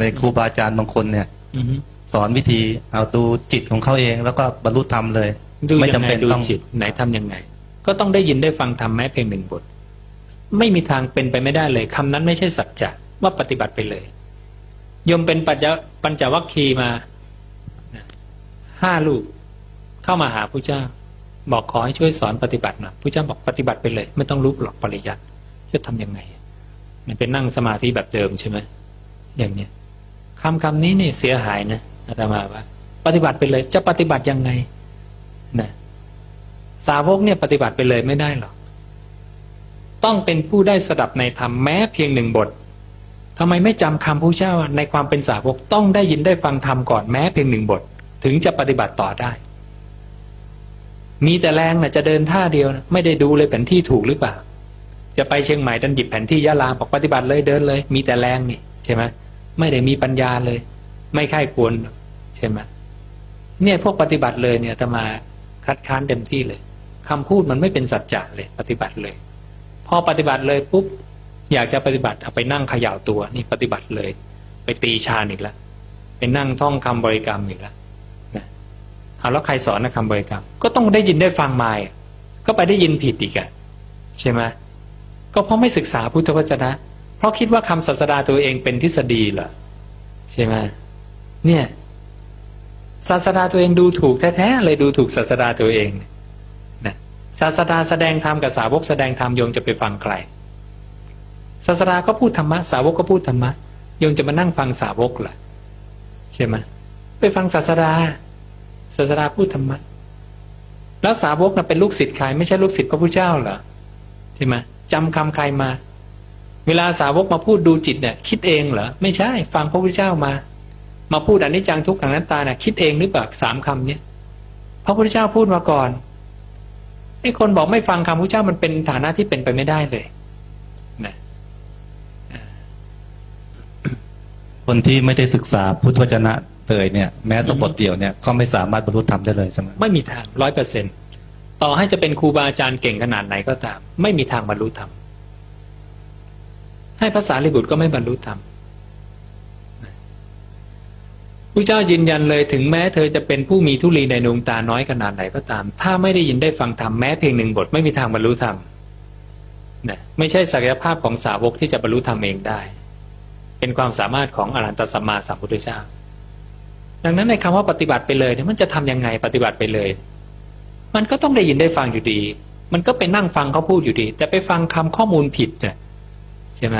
ในครูบาอาจารย์บางคนเนี่ยอือฮึสอนวิธีเอาดูจิตของเขาเอง แล้วก็บรรลุธรรมเลย ดูไม่ยังจำไงเป็นดูต้อง จิตไหนทำยังไง ก็ต้องได้ยินได้ฟังทำแม้เพียงหนึ่งบท ไม่มีทางเป็นไปไม่ได้เลยคำนั้นไม่ใช่สัจจะว่าปฏิบัติไปเลยโยมเป็นปัญจปัญจวัคคีย์มานะห้าลูก เข้ามาหาพระเจ้า บอกขอให้ช่วยสอนปฏิบัติหน่อยพระเจ้าบอกปฏิบัติไปเลย ไม่ต้องรู้หรอกปริยัติจะทำยังไง มันเป็นนั่งสมาธิแบบเดิมใช่ไหมอย่างเนี้ย คำคำนี้นี่เสียหายนะอาตมาว่า ปฏิบัติไปเลย จะปฏิบัติยังไงนะสาวกเนี่ยปฏิบัติไปเลยไม่ได้หรอกต้องเป็นผู้ได้สดับในธรรมแม้เพียงหนึ่งบททำไมไม่จำคำพระเจ้าในความเป็นสาวกต้องได้ยินได้ฟังธรรมก่อนแม้เพียงหนึ่งบท ถึงจะปฏิบัติต่อได้ มีแต่แรงนะจะเดินท่าเดียวนะไม่ได้ดูเลยแผนที่ถูกหรือเปล่า จะไปเชียงใหม่ดันหยิบแผนที่ยะลาบอกปฏิบัติเลยเดินเลย มีแต่แรงนี่ใช่ไหม ไม่ได้มีปัญญาเลย ไม่ค่ายควรใช่ไหมเนี่ยพวกปฏิบัติเลยเนี่ยอาตมาคัดค้านเต็มที่เลยคำพูดมันไม่เป็นสัจจะเลย ปฏิบัติเลย พอปฏิบัติเลยปุ๊บอยากจะปฏิบัติเอาไปนั่งเขย่าตัว นี่ปฏิบัติเลย ไปตีชาอีกแล้วไปนั่งท่องคำบริกรรมอีกแล้วนะเอาแล้วใครสอนนะคำบริกรรม ก็ต้องได้ยินได้ฟังมาอะก็ไปได้ยินผิดอีกอะใช่ไหมก็เพราะไม่ศึกษาพุทธวจนะ ราะคิดว่าคำศาสดาตัวเองเป็นทฤษฎีเหรอใช่ไหมเนี่ยศาสดาตัวเองดูถูกแท้ๆเลยดูถูกศาสดาตัวเองนะศาสดาแสดงธรรมกับสาวกแสดงธรรมโยมจะไปฟังใครศาสดาก็พูดธรรมะสาวกก็พูดธรรมะโยมจะมานั่งฟังสาวกเหรอใช่ไหมไปฟังศาสดาศาสดาพูดธรรมะแล้วสาวกน่ะเป็นลูกศิษย์ใครไม่ใช่ลูกศิษย์พระพุทธเจ้าเหรอใช่ไหมจำคำใครมา เวลาสาวกมาพูดดูจิตเนี่ยคิดเองเหรอไม่ใช่ ฟังพระพุทธเจ้ามา มาพูดอนิจจังทุกขังนัตตาเนี่ยคิดเองหรือเปล่าสามคำเนี้ยพระพุทธเจ้าพูดมาก่อนไอ้คนบอกไม่ฟังคำพระพุทธเจ้ามันเป็นฐานะที่เป็นไปไม่ได้เลยนะคนที่ไม่ได้ศึกษาพุทธวจนะเลยเนี่ย แม้สกบทเดียวเนี่ยก็ไม่สามารถบรรลุธรรมได้เลยใช่ไหมไม่มีทางร้อยเปอร์เซ็นต่อให้จะเป็นครูบาอาจารย์เก่งขนาดไหนก็ตาม ไม่มีทางบรรลุธรรม ให้ภาษาลิบุตรก็ไม่บรรลุธรรมพระเจ้ายืนยันเลยถึงแม้เธอจะเป็นผู้มีทุลีในดวงตาน้อยขนาดไหนก็ตาม ถ้าไม่ได้ยินได้ฟังธรรมแม้เพียงหนึ่งบทไม่มีทางบรรลุธรรมนะไม่ใช่ศักยภาพของสาวกที่จะบรรลุธรรมเองได้ เป็นความสามารถของอรหันตสัมมาสัมพุทธเจ้า ดังนั้นในคำว่าปฏิบัติไปเลยเนี่ยมันจะทำยังไงปฏิบัติไปเลย มันก็ต้องได้ยินได้ฟังอยู่ดี มันก็ไปนั่งฟังเขาพูดอยู่ดี แต่ไปฟังคำข้อมูลผิดเนี่ย ใช่ไหม